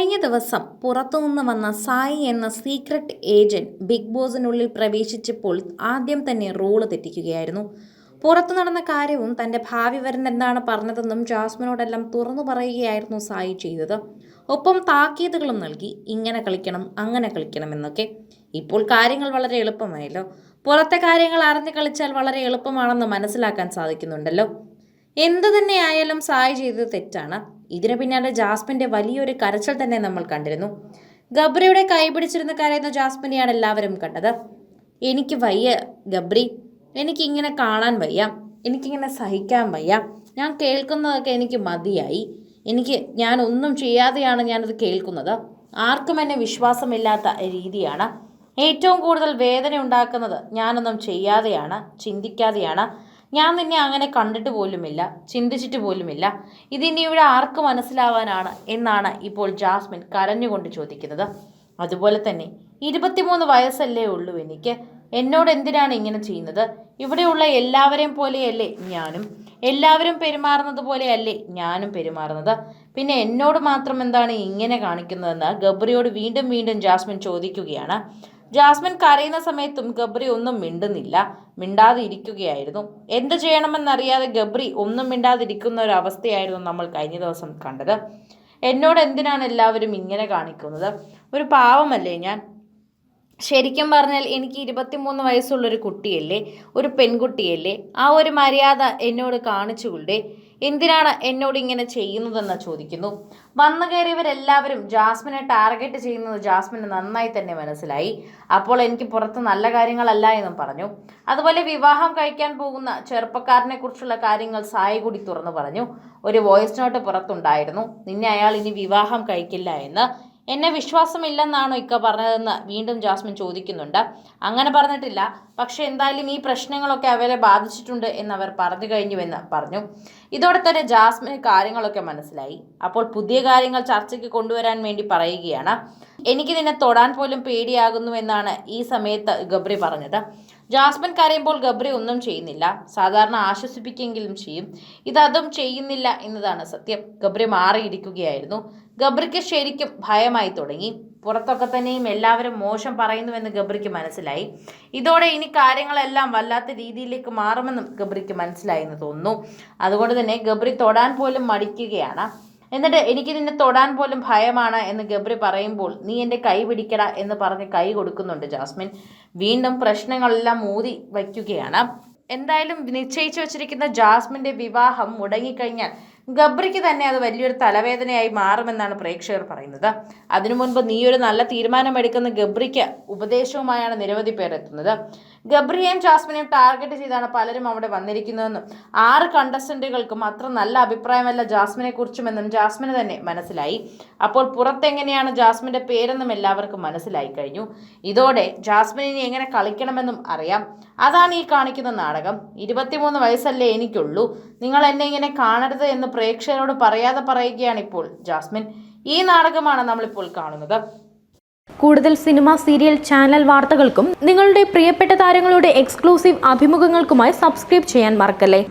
കഴിഞ്ഞ ദിവസം പുറത്തുനിന്ന് വന്ന സായി എന്ന സീക്രട്ട് ഏജന്റ് ബിഗ് ബോസിനുള്ളിൽ പ്രവേശിച്ചപ്പോൾ ആദ്യം തന്നെ റോൾ തെറ്റിക്കുകയായിരുന്നു. പുറത്തു നടന്ന കാര്യവും തന്റെ ഭാവി വരുന്നെന്താണ് പറഞ്ഞതെന്നും ജാസ്മിനോടെല്ലാം തുറന്നു പറയുകയായിരുന്നു സായി ചെയ്തത്. ഒപ്പം താക്കീതുകളും നൽകി ഇങ്ങനെ കളിക്കണം അങ്ങനെ കളിക്കണം എന്നൊക്കെ. ഇപ്പോൾ കാര്യങ്ങൾ വളരെ എളുപ്പമായല്ലോ. പുറത്തെ കാര്യങ്ങൾ അറിഞ്ഞു കളിച്ചാൽ വളരെ എളുപ്പമാണെന്ന് മനസ്സിലാക്കാൻ സാധിക്കുന്നുണ്ടല്ലോ. എന്തു തന്നെ ആയാലും സായി ചെയ്തത് തെറ്റാണ്. ഇതിനു പിന്നാലെ ജാസ്മിന്റെ വലിയൊരു കരച്ചൽ തന്നെ നമ്മൾ കണ്ടിരുന്നു. ഗബ്രിയുടെ കൈ പിടിച്ചിരുന്ന കരയുന്ന ജാസ്മിനെയാണ് എല്ലാവരും കണ്ടത്. എനിക്ക് വയ്യ ഗബ്രി. എനിക്കിങ്ങനെ കാണാൻ വയ്യ. എനിക്കിങ്ങനെ സഹിക്കാൻ വയ്യ. ഞാൻ കേൾക്കുന്നതൊക്കെ എനിക്ക് മതിയായി. എനിക്ക് ഞാൻ ഒന്നും ചെയ്യാതെയാണ് ഞാനത് കേൾക്കുന്നത്. ആർക്കും എന്നെ വിശ്വാസമില്ലാത്ത രീതിയാണ്. ഏറ്റവും കൂടുതൽ വേദന ഉണ്ടാക്കുന്നത് ഞാനൊന്നും ചെയ്യാതെയാണ് ചിന്തിക്കാതെയാണ്. ഞാൻ നിന്നെ അങ്ങനെ കണ്ടിട്ട് പോലുമില്ല ചിന്തിച്ചിട്ട് പോലുമില്ല. ഇതിനി ഇവിടെ ആർക്ക് മനസ്സിലാവാനാണ് എന്നാണ് ഇപ്പോൾ ജാസ്മിൻ കരഞ്ഞുകൊണ്ട് ചോദിക്കുന്നത്. അതുപോലെ തന്നെ ഇരുപത്തിമൂന്ന് വയസ്സല്ലേ ഉള്ളൂ എനിക്ക്. എന്നോട് എന്തിനാണ് ഇങ്ങനെ ചെയ്യുന്നത്? ഇവിടെയുള്ള എല്ലാവരെയും പോലെയല്ലേ ഞാനും. എല്ലാവരും പെരുമാറുന്നത് പോലെയല്ലേ ഞാനും പെരുമാറുന്നത്. പിന്നെ എന്നോട് മാത്രം എന്താണ് ഇങ്ങനെ കാണിക്കുന്നതെന്ന് ഗബ്രിയോട് വീണ്ടും വീണ്ടും ജാസ്മിൻ ചോദിക്കുകയാണ്. ജാസ്മിൻ കരയുന്ന സമയത്തും ഗബ്രി ഒന്നും മിണ്ടുന്നില്ല. മിണ്ടാതിരിക്കുകയായിരുന്നു. എന്ത് ചെയ്യണമെന്നറിയാതെ ഗബ്രി ഒന്നും മിണ്ടാതിരിക്കുന്ന ഒരു അവസ്ഥയായിരുന്നു നമ്മൾ കഴിഞ്ഞ ദിവസം കണ്ടത്. എന്നോട് എന്തിനാണ് എല്ലാവരും ഇങ്ങനെ കാണിക്കുന്നത്? ഒരു പാവമല്ലേ ഞാൻ? ശരിക്കും പറഞ്ഞാൽ എനിക്ക് ഇരുപത്തിമൂന്ന് വയസ്സുള്ളൊരു കുട്ടിയല്ലേ? ഒരു പെൺകുട്ടിയല്ലേ? ആ ഒരു മര്യാദ എന്നോട് കാണിച്ചുകൊണ്ടേ എന്തിനാണ് എന്നോട് ഇങ്ങനെ ചെയ്യുന്നതെന്ന് ചോദിക്കുന്നു. വന്നു കയറിയവരെല്ലാവരും ജാസ്മിനെ ടാർഗറ്റ് ചെയ്യുന്നത് ജാസ്മിന് നന്നായി തന്നെ മനസ്സിലായി. അപ്പോൾ എനിക്ക് പുറത്ത് നല്ല കാര്യങ്ങളല്ല എന്നും പറഞ്ഞു. അതുപോലെ വിവാഹം കഴിക്കാൻ പോകുന്ന ചെറുപ്പക്കാരനെ കുറിച്ചുള്ള കാര്യങ്ങൾ സായി കൂടി തുറന്നു പറഞ്ഞു. ഒരു വോയിസ് നോട്ട് പുറത്തുണ്ടായിരുന്നു. നിന്നെ അയാൾ ഇനി വിവാഹം കഴിക്കില്ല എന്ന് എന്നെ വിശ്വാസമില്ലെന്നാണോ ഇക്ക പറഞ്ഞതെന്ന് വീണ്ടും ജാസ്മിൻ ചോദിക്കുന്നുണ്ട്. അങ്ങനെ പറഞ്ഞിട്ടില്ല. പക്ഷേ എന്തായാലും ഈ പ്രശ്നങ്ങളൊക്കെ അവരെ ബാധിച്ചിട്ടുണ്ട് എന്ന് അവർ പറഞ്ഞു കഴിഞ്ഞുവെന്ന് പറഞ്ഞു. ഇതോടെ തന്നെ ജാസ്മിന് കാര്യങ്ങളൊക്കെ മനസ്സിലായി. അപ്പോൾ പുതിയ കാര്യങ്ങൾ ചർച്ചയ്ക്ക് കൊണ്ടുവരാൻ വേണ്ടി പറയുകയാണ്. എനിക്ക് നിന്നെ തൊടാൻ പോലും പേടിയാകുന്നു എന്നാണ് ഈ സമയത്ത് ഗബ്രി പറഞ്ഞത്. ജാസ്മിൻ കരയുമ്പോൾ ഗബ്രി ഒന്നും ചെയ്യുന്നില്ല. സാധാരണ ആശ്വസിപ്പിക്കെങ്കിലും ചെയ്യും. ഇതതും ചെയ്യുന്നില്ല എന്നതാണ് സത്യം. ഗബ്രി മാറിയിരിക്കുകയായിരുന്നു. ഗബ്രിക്ക് ശരിക്കും ഭയമായി തുടങ്ങി. പുറത്തൊക്കെ തന്നെയും എല്ലാവരും മോശം പറയുന്നുവെന്ന് ഗബ്രിക്ക് മനസ്സിലായി. ഇതോടെ ഇനി കാര്യങ്ങളെല്ലാം വല്ലാത്ത രീതിയിലേക്ക് മാറുമെന്നും ഗബ്രിക്ക് മനസ്സിലായി എന്ന് തോന്നുന്നു. അതുകൊണ്ട് തന്നെ ഗബ്രി തൊടാൻ പോലും മടിക്കുകയാണ്. എന്നിട്ട് എനിക്ക് നിന്നെ തൊടാൻ പോലും ഭയമാണ് എന്ന് ഗബ്രി പറയുമ്പോൾ നീ എന്റെ കൈ പിടിക്കട എന്ന് പറഞ്ഞ് കൈ കൊടുക്കുന്നുണ്ട് ജാസ്മിൻ. വീണ്ടും പ്രശ്നങ്ങളെല്ലാം മൂതി വയ്ക്കുകയാണ്. എന്തായാലും നിശ്ചയിച്ചു വച്ചിരിക്കുന്ന ജാസ്മിന്റെ വിവാഹം മുടങ്ങിക്കഴിഞ്ഞാൽ ഗബ്രിക്ക് തന്നെ അത് വലിയൊരു തലവേദനയായി മാറുമെന്നാണ് പ്രേക്ഷകർ പറയുന്നത്. അതിനു മുൻപ് നീ ഒരു നല്ല തീരുമാനമെടുക്കുന്ന ഗബ്രിക്ക് ഉപദേശവുമായാണ് നിരവധി പേർ എത്തുന്നത്. ഗബ്രിയെയും ജാസ്മിനെയും ടാർഗറ്റ് ചെയ്താണ് പലരും അവിടെ വന്നിരിക്കുന്നതെന്നും ആറ് കണ്ടസ്റ്റന്റുകൾക്കും അത്ര നല്ല അഭിപ്രായമല്ല ജാസ്മിനെ കുറിച്ചുമെന്നും ജാസ്മിന് തന്നെ മനസ്സിലായി. അപ്പോൾ പുറത്തെങ്ങനെയാണ് ജാസ്മിന്റെ പേരെന്നും എല്ലാവർക്കും മനസ്സിലായി കഴിഞ്ഞു. ഇതോടെ ജാസ്മിനെ എങ്ങനെ കളിക്കണമെന്നും അറിയാം. അതാണ് ഈ കാണിക്കുന്ന നാടകം. ഇരുപത്തിമൂന്ന് വയസ്സല്ലേ എനിക്കുള്ളൂ. നിങ്ങൾ എന്നെ ഇങ്ങനെ കാണരുത് എന്ന് പ്രേക്ഷകരോട് പറയാതെ പറയുകയാണ് ഇപ്പോൾ ജാസ്മിൻ. ഈ നാടകമാണ് നമ്മളിപ്പോൾ കാണുന്നത്. കൂടുതൽ സിനിമ സീരിയൽ ചാനൽ വാർത്തകൾക്കും നിങ്ങളുടെ പ്രിയപ്പെട്ട താരങ്ങളുടെ എക്സ്ക്ലൂസീവ് അഭിമുഖങ്ങൾക്കുമായി സബ്സ്ക്രൈബ് ചെയ്യാൻ മറക്കല്ലേ?